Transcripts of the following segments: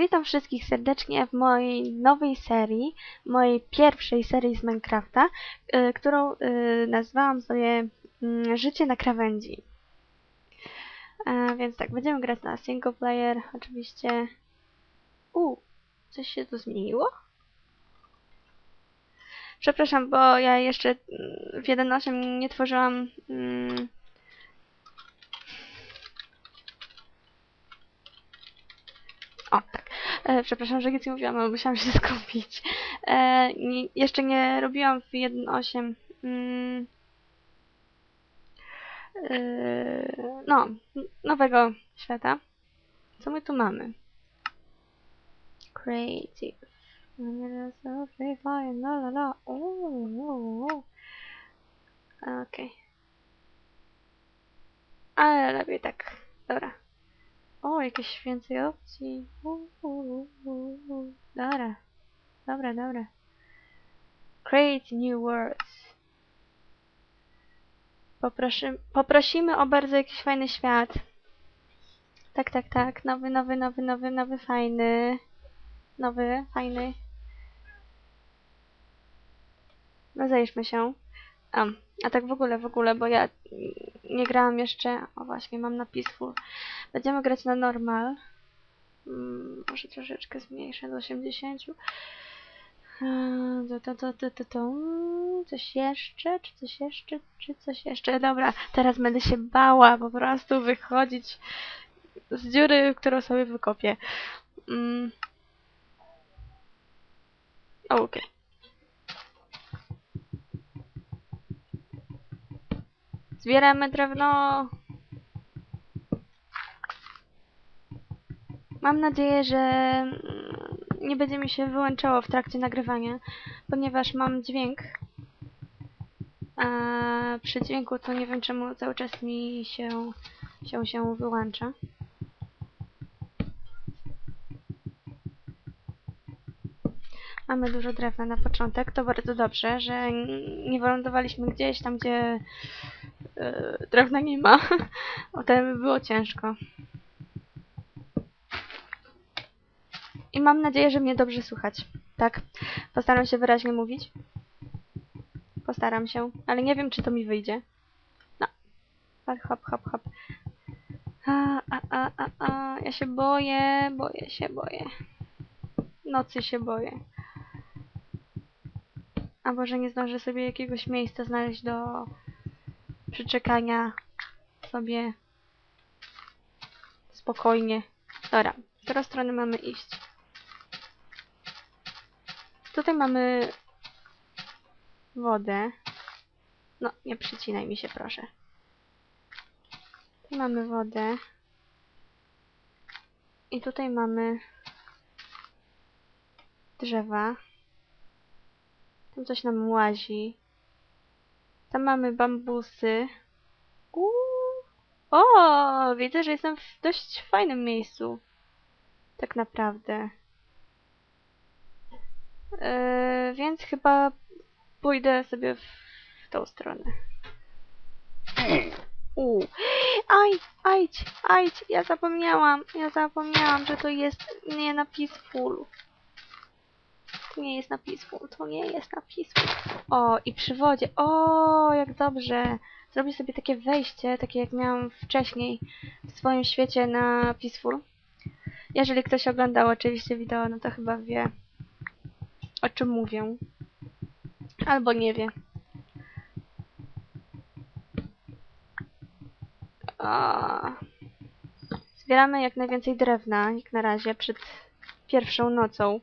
witam wszystkich serdecznie w mojej nowej serii, mojej pierwszej serii z Minecrafta, y, którą y, nazwałam sobie mm, Życie na krawędzi. E, więc tak, będziemy grać na single player, oczywiście. U, coś się tu zmieniło? Przepraszam, bo ja jeszcze mm, w 1.8 nie tworzyłam mm, O, tak. E, przepraszam, że nic nie mówiłam, ale musiałam się skupić. E, nie, jeszcze nie robiłam w 1.8 mm, e, no, nowego świata. Co my tu mamy? Creative. La. Okej. Ale lepiej tak. Dobra. O, jakieś więcej opcji. U, u, u, u. Dobra. Dobra, dobra. Create new words. Poproszy, poprosimy o bardzo jakiś fajny świat. Tak, tak, tak. Nowy, nowy, nowy, nowy, nowy, fajny. Nowy, fajny. Rozejrzmy się. A, a tak w ogóle, w ogóle, bo ja nie grałam jeszcze. O właśnie, mam na Peaceful. Będziemy grać na normal. Mm, może troszeczkę zmniejszę do 80. Eee, to, to, to, to, to, to. Coś jeszcze? Czy coś jeszcze? Czy coś jeszcze? Dobra, teraz będę się bała po prostu wychodzić z dziury, którą sobie wykopię. Mm. Okej. Zbieramy drewno. Mam nadzieję, że mm, nie będzie mi się wyłączało w trakcie nagrywania, ponieważ mam dźwięk. A przy dźwięku to nie wiem czemu cały czas mi się, się, się wyłącza. Mamy dużo drewna na początek, to bardzo dobrze, że nie wylądowaliśmy gdzieś tam, gdzie drewna nie ma. O by było ciężko. I mam nadzieję, że mnie dobrze słychać. Tak? Postaram się wyraźnie mówić. Postaram się, ale nie wiem, czy to mi wyjdzie. No. Hop, hop, hop. A, a, a, a, a. Ja się boję, boję się, boję. Nocy się boję. A może nie zdążę sobie jakiegoś miejsca znaleźć do przyczekania sobie spokojnie. Dobra, w którą stronę mamy iść? Tutaj mamy wodę. No, nie przycinaj mi się, proszę. Tu mamy wodę. I tutaj mamy drzewa. Tam coś nam łazi. Tam mamy bambusy. Uuu. O, widzę, że jestem w dość fajnym miejscu. Tak naprawdę. Yy, więc chyba pójdę sobie w tą stronę. Uuu. Aj, ajdź, ajdź, ja zapomniałam, ja zapomniałam, że to jest nie na Peaceful. Nie jest na Peaceful, to nie jest na Peaceful. O, i przy wodzie, o, jak dobrze. Zrobię sobie takie wejście, takie jak miałam wcześniej w swoim świecie na Peaceful. Jeżeli ktoś oglądał oczywiście wideo, no to chyba wie, o czym mówię. Albo nie wie. O. Zbieramy jak najwięcej drewna, jak na razie, przed pierwszą nocą.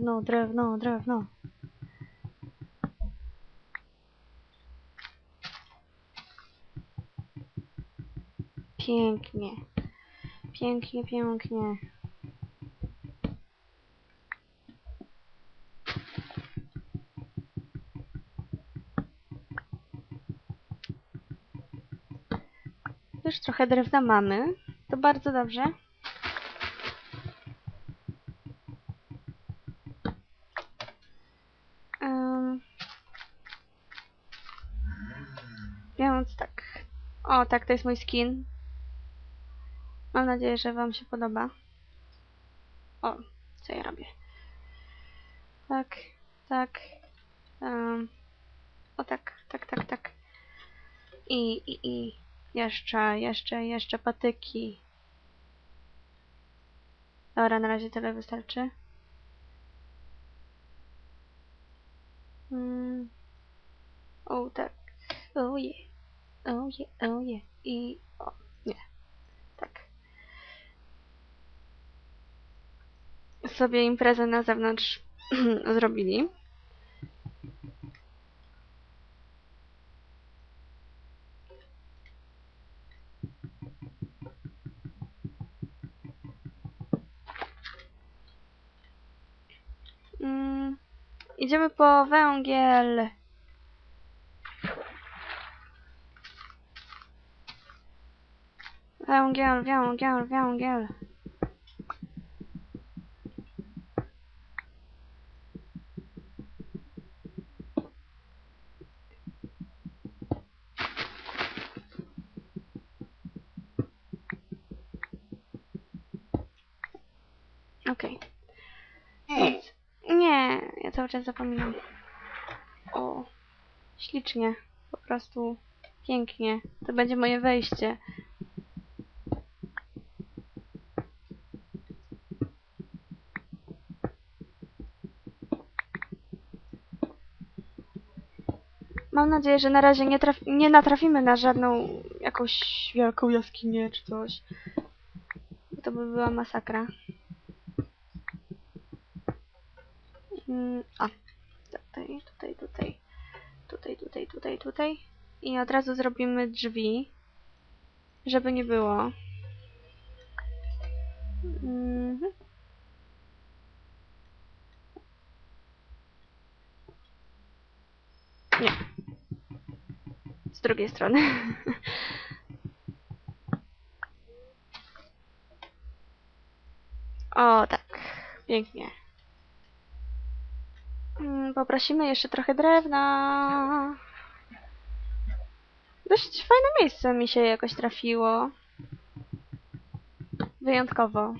Drewno, drewno, drewno. Pięknie. Pięknie, pięknie. Już trochę drewna mamy. To bardzo dobrze. Więc tak. O, tak, to jest mój skin. Mam nadzieję, że wam się podoba. O, co ja robię? Tak, tak. em, o tak, tak, tak, tak. I, i, i. Jeszcze, jeszcze, jeszcze patyki. Dobra, na razie tyle wystarczy. Mm. O, tak. O je. O je, o je. I... O, nie. Tak. Sobie imprezę na zewnątrz zrobili. Mm, idziemy po węgiel. Węgiel, węgiel, węgiel. Okej. Więc nie, ja cały czas zapominam. O, ślicznie. Po prostu pięknie. To będzie moje wejście. Nadzieję, że na razie nie, nie natrafimy na żadną jakąś wielką jaskinię czy coś. To by była masakra. Mm, a, tutaj, tutaj, tutaj, tutaj, tutaj, tutaj, tutaj. I od razu zrobimy drzwi, żeby nie było. Mhm. Z drugiej strony. O, tak. Pięknie. Mm, Poprosimy jeszcze trochę drewna. Dość fajne miejsce mi się jakoś trafiło. Wyjątkowo.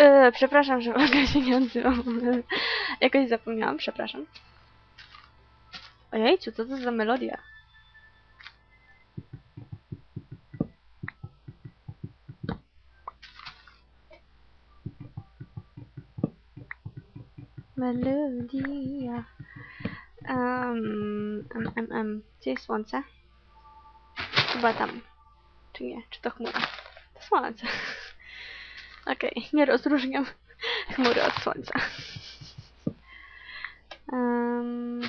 Yy, przepraszam, że w się nie odzywam. Jakoś zapomniałam, przepraszam. Ojejciu, co to za melodia? Melodia. Um, um, um, um. Gdzie jest słońce? Chyba tam. Czy nie? Czy to chmura? To słońce. Okej, nie rozróżniam chmury od słońca. Um,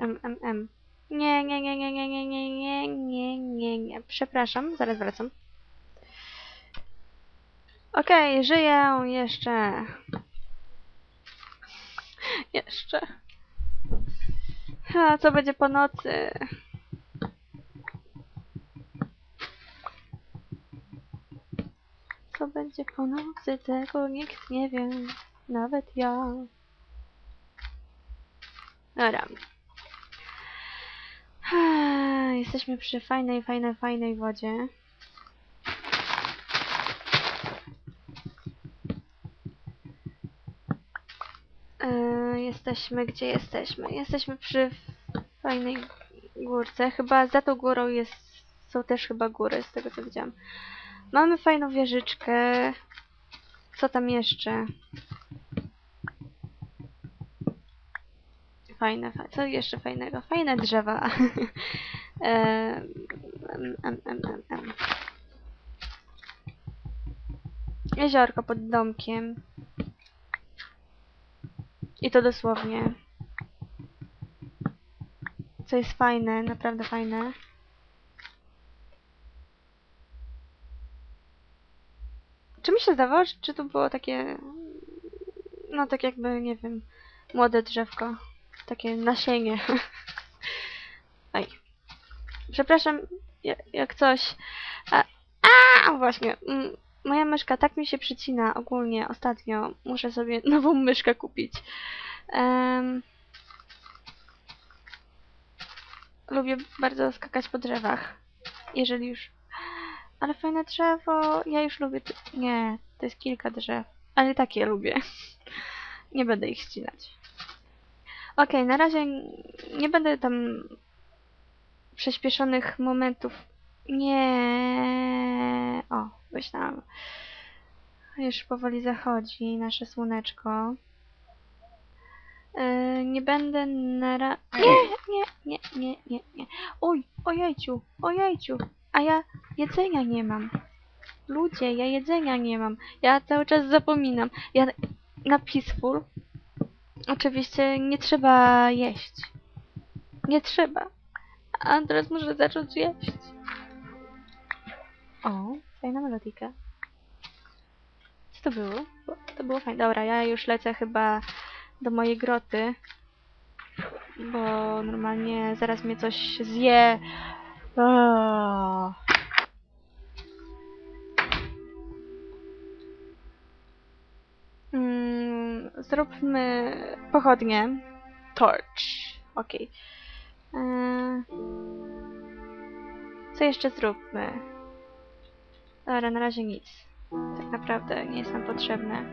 M, M, M. Nie, nie, nie, nie, nie, nie, nie, nie, nie, nie, nie. Przepraszam, zaraz wracam. Okej, żyję jeszcze. Jeszcze. A co będzie po nocy? Co będzie po nocy, tego nikt nie wie. Nawet ja. Dobra. Jesteśmy przy fajnej, fajnej, fajnej wodzie. E, jesteśmy, gdzie jesteśmy? Jesteśmy przy fajnej górce. Chyba za tą górą jest, są też chyba góry, z tego co widziałam. Mamy fajną wieżyczkę. Co tam jeszcze? Fajne, fa co jeszcze fajnego? Fajne drzewa. Em, em. Jeziorko pod domkiem. I to dosłownie. Co jest fajne, naprawdę fajne. Czy mi zdawało, czy- to było takie no tak jakby, nie wiem, młode drzewko. Takie nasienie. Oj. Przepraszam, ja- jak coś. A, a właśnie. Moja myszka tak mi się przycina ogólnie ostatnio. Muszę sobie nową myszkę kupić. Em, lubię bardzo skakać po drzewach. Jeżeli już. Ale fajne drzewo. Ja już lubię. Nie, to jest kilka drzew. Ale takie lubię. Nie będę ich ścinać. Okej, na razie nie będę tam przyspieszonych momentów. Nie. O, myślałam. Już powoli zachodzi nasze słoneczko. Yy, nie będę na ra... Nie, nie, nie, nie, nie, nie. Oj, ojejciu, ojejciu. A ja jedzenia nie mam. Ludzie, ja jedzenia nie mam. Ja cały czas zapominam. Ja na Peaceful oczywiście nie trzeba jeść. Nie trzeba. A teraz muszę zacząć jeść. O, fajna melodika. Co to było? To było fajne. Dobra, ja już lecę chyba do mojej groty. Bo normalnie zaraz mnie coś zje. Aaaa. Mm, zróbmy pochodnie. Torch. Eee, Co jeszcze zróbmy? Dobra, na razie nic. Tak naprawdę nie jest nam potrzebne.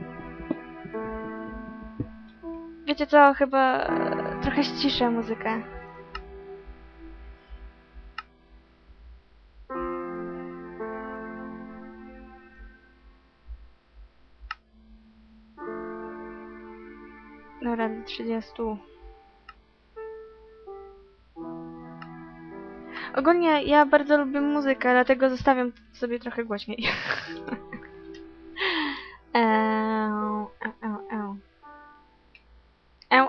Wiecie co? Chyba trochę ściszę muzykę. Dobra, do 30. Ogólnie ja bardzo lubię muzykę, dlatego zostawiam sobie trochę głośniej. Eł,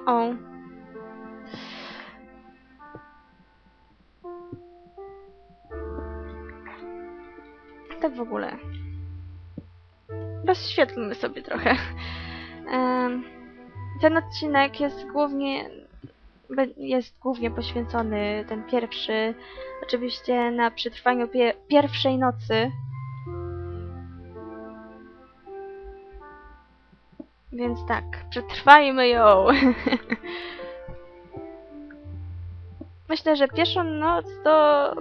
eł. Tak w ogóle. Rozświetlmy sobie trochę. Em, ten odcinek jest głównie jest głównie poświęcony ten pierwszy oczywiście na przetrwaniu pie pierwszej nocy. Więc tak, przetrwajmy ją. Myślę, że pierwszą noc to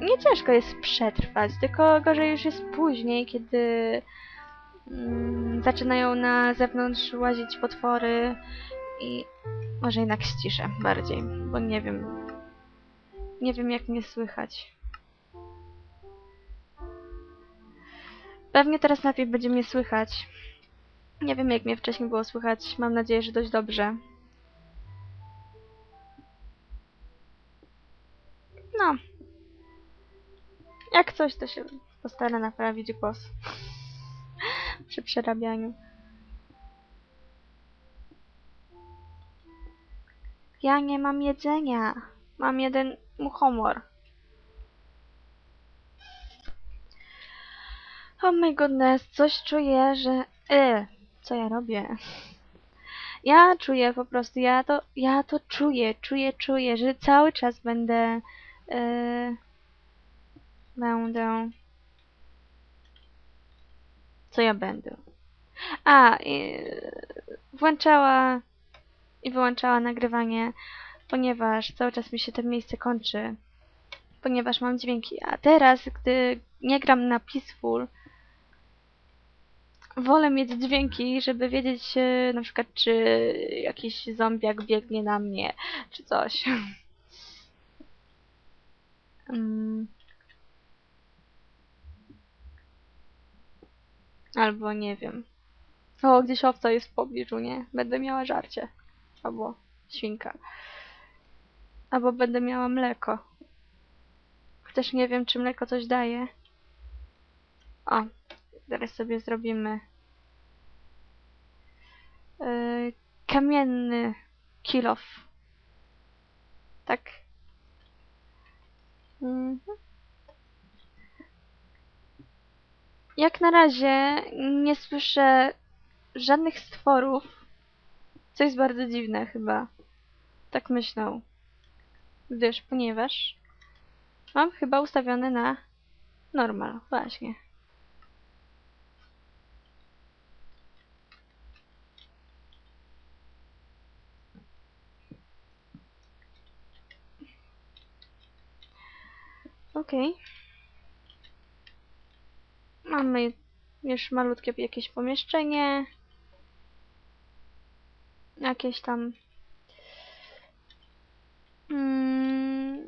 nie ciężko jest przetrwać, tylko gorzej już jest później, kiedy zaczynają na zewnątrz łazić potwory i może jednak ściszę bardziej, bo nie wiem. Nie wiem jak mnie słychać. Pewnie teraz lepiej będzie mnie słychać. Nie wiem jak mnie wcześniej było słychać. Mam nadzieję, że dość dobrze. No. Jak coś, to się postara naprawić głos. Przy przerabianiu. Ja nie mam jedzenia. Mam jeden muchomor. Oh my goodness, coś czuję, że... E, co ja robię? Ja czuję po prostu, ja to, ja to czuję, czuję, czuję, że cały czas będę... E, będę... Co ja będę? A, włączała i wyłączała nagrywanie, ponieważ cały czas mi się to miejsce kończy, ponieważ mam dźwięki. A teraz, gdy nie gram na Peaceful, wolę mieć dźwięki, żeby wiedzieć e, na przykład, czy jakiś zombiak biegnie na mnie, czy coś. Mm. Albo nie wiem. O, gdzieś owca jest w pobliżu, nie? Będę miała żarcie. Albo świnka. Albo będę miała mleko. Chociaż nie wiem, czy mleko coś daje. O, teraz sobie zrobimy yy, kamienny kilof. Tak. Mhm. Jak na razie nie słyszę żadnych stworów. Co jest bardzo dziwne chyba. Tak myślę. Gdyż, ponieważ mam chyba ustawione na normal, właśnie. Okej. Mamy już malutkie jakieś pomieszczenie. Jakieś tam. Mm,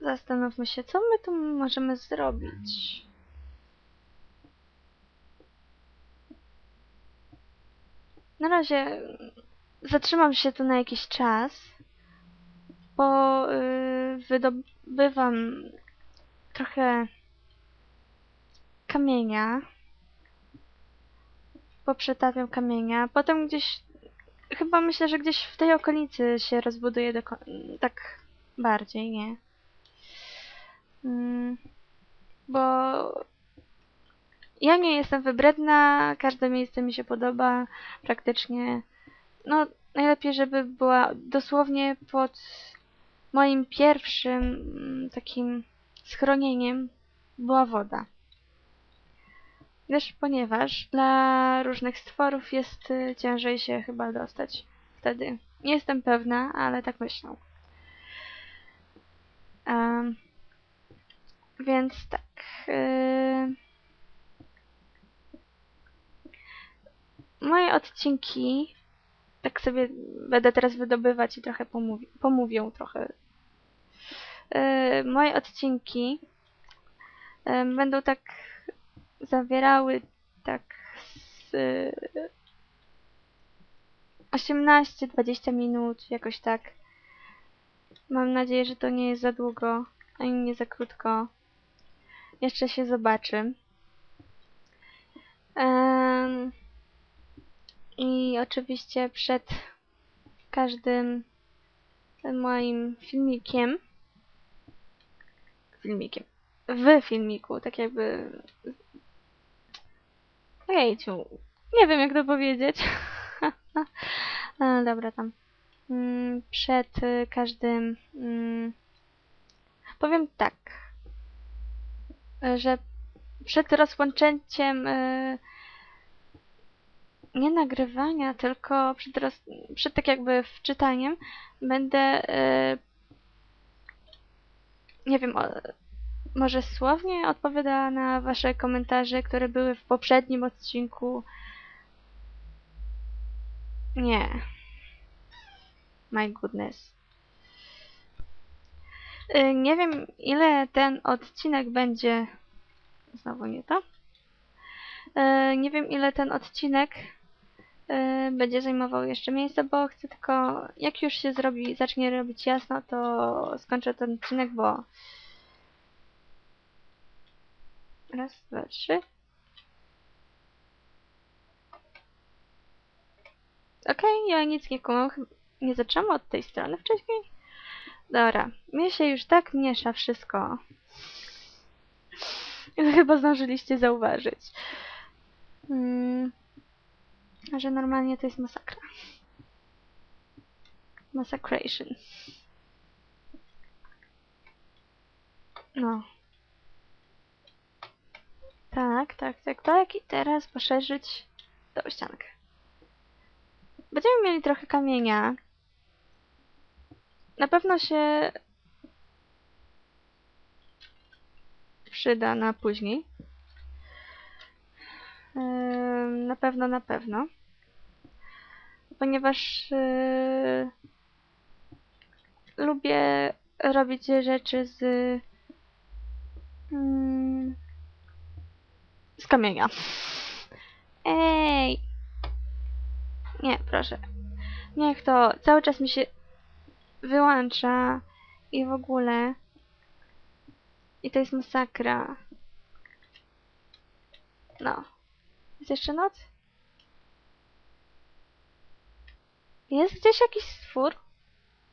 zastanówmy się, co my tu możemy zrobić. Na razie zatrzymam się tu na jakiś czas, bo y, wydobywam trochę kamienia. Poprzetawiam kamienia. Potem gdzieś, chyba myślę, że gdzieś w tej okolicy się rozbuduje do, tak bardziej, nie? Mm, bo ja nie jestem wybredna, każde miejsce mi się podoba, praktycznie. No, najlepiej, żeby była dosłownie pod moim pierwszym mm, takim schronieniem była woda. Gdyż ponieważ dla różnych stworów jest y, ciężej się chyba dostać wtedy. Nie jestem pewna, ale tak myślę. Em, więc tak. y, moje odcinki tak sobie będę teraz wydobywać i trochę pomówi pomówię trochę. Y, moje odcinki em, będą tak zawierały tak z 18-20 minut, jakoś tak. Mam nadzieję, że to nie jest za długo, ani nie za krótko. Jeszcze się zobaczy. Em, I oczywiście przed każdym moim filmikiem filmikiem w filmiku, tak jakby Ojejciu, nie wiem jak to powiedzieć. no, dobra, tam. Mm, Przed y, każdym... mm, Powiem tak, że przed rozpoczęciem y, nie nagrywania, tylko przed, roz, przed tak jakby wczytaniem będę y, nie wiem, może słownie odpowiada na wasze komentarze, które były w poprzednim odcinku. Nie. My goodness. Y, Nie wiem, ile ten odcinek będzie. Znowu nie to. Y, Nie wiem, ile ten odcinek y, będzie zajmował jeszcze miejsca, bo chcę tylko. Jak już się zrobi, zacznie robić jasno, to skończę ten odcinek, bo Raz, dwa, trzy. Okej, ja nic nie kumam. Nie zaczęłam od tej strony wcześniej? Dobra, mnie się już tak miesza wszystko. Chyba zdążyliście zauważyć. Mm, że normalnie to jest masakra. Massacration. No. Tak, tak, tak, tak. I teraz poszerzyć tą ściankę. Będziemy mieli trochę kamienia. Na pewno się przyda na później. Na pewno, na pewno. Ponieważ yy, lubię robić rzeczy z mm, z kamienia. Ej! Nie, proszę. Niech to cały czas mi się wyłącza i w ogóle. I to jest masakra. No. Jest jeszcze noc? Jest gdzieś jakiś stwór?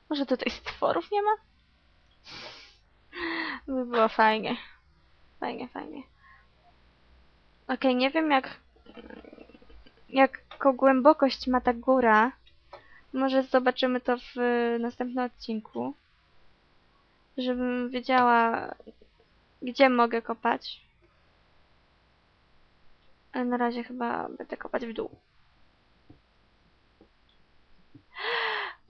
Może tutaj stworów nie ma? By było fajnie. Fajnie, fajnie. Okej, nie wiem jak jaką głębokość ma ta góra, Może zobaczymy to w następnym odcinku. Żebym wiedziała, gdzie mogę kopać. Ale na razie chyba będę kopać w dół.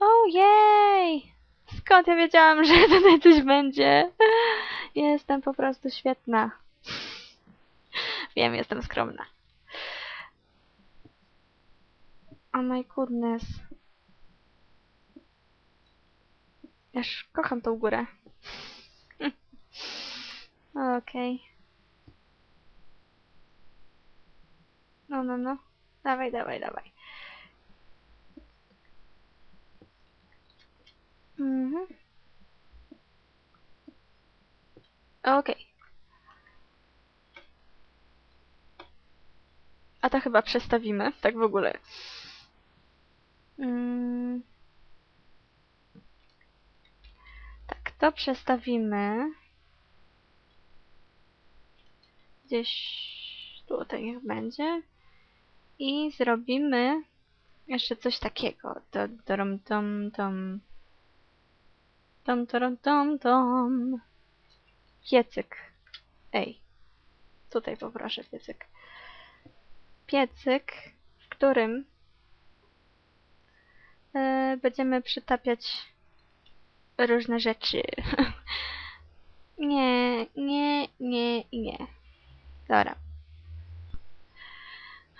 Ojej! Skąd ja wiedziałam, że tutaj coś będzie? Jestem po prostu świetna. Wiem, jestem skromna. Oh my goodness. Aż kocham tą górę. Okej. No, no, no. Dawaj, dawaj, dawaj. Mhm. Okej. A to chyba przestawimy, tak w ogóle. Mm. Tak, to przestawimy. Gdzieś tutaj niech będzie. I zrobimy jeszcze coś takiego. To, tom, tom, tom. Tom, tom, tom, tom. Piecyk. Ej. Tutaj poproszę piecyk. Piecyk, w którym e, będziemy przytapiać różne rzeczy. nie, nie, nie nie. Dobra.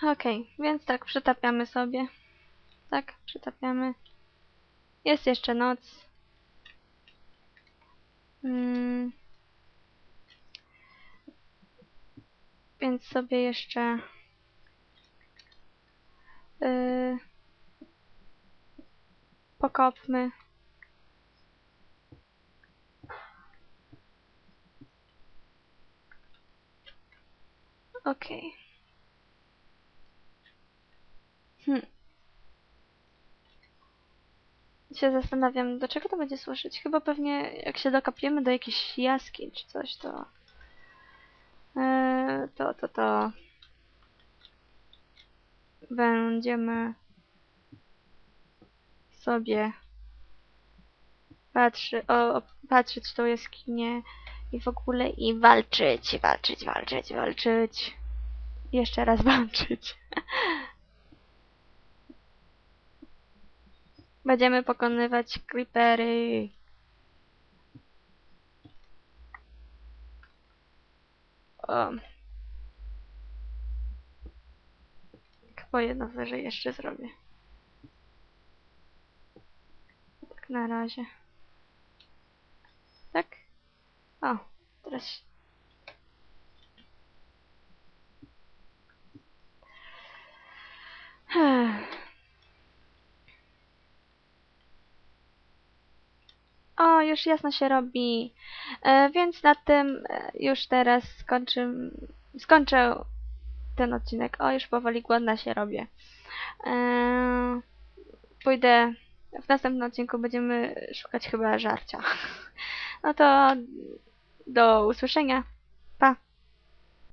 Okej, więc tak, przytapiamy sobie. Tak, przytapiamy. Jest jeszcze noc. Mm. Więc sobie jeszcze yy, pokopmy. Okej. Hmm. Się zastanawiam, do czego to będzie służyć. Chyba pewnie jak się dokopiemy do jakiejś jaskiń czy coś, to... Yy, to, to, to... Będziemy sobie patrzy, o, patrzeć tą jaskinię i w ogóle i walczyć, walczyć, walczyć, walczyć. Jeszcze raz walczyć. Będziemy pokonywać creepery. O. Chyba jedno jeszcze zrobię. Tak na razie. Tak? O, teraz... O, już jasno się robi. E, więc na tym e, już teraz skończę, skończę ten odcinek. O, już powoli głodna się robię. E, pójdę w następnym odcinku będziemy szukać chyba żarcia. No to do usłyszenia.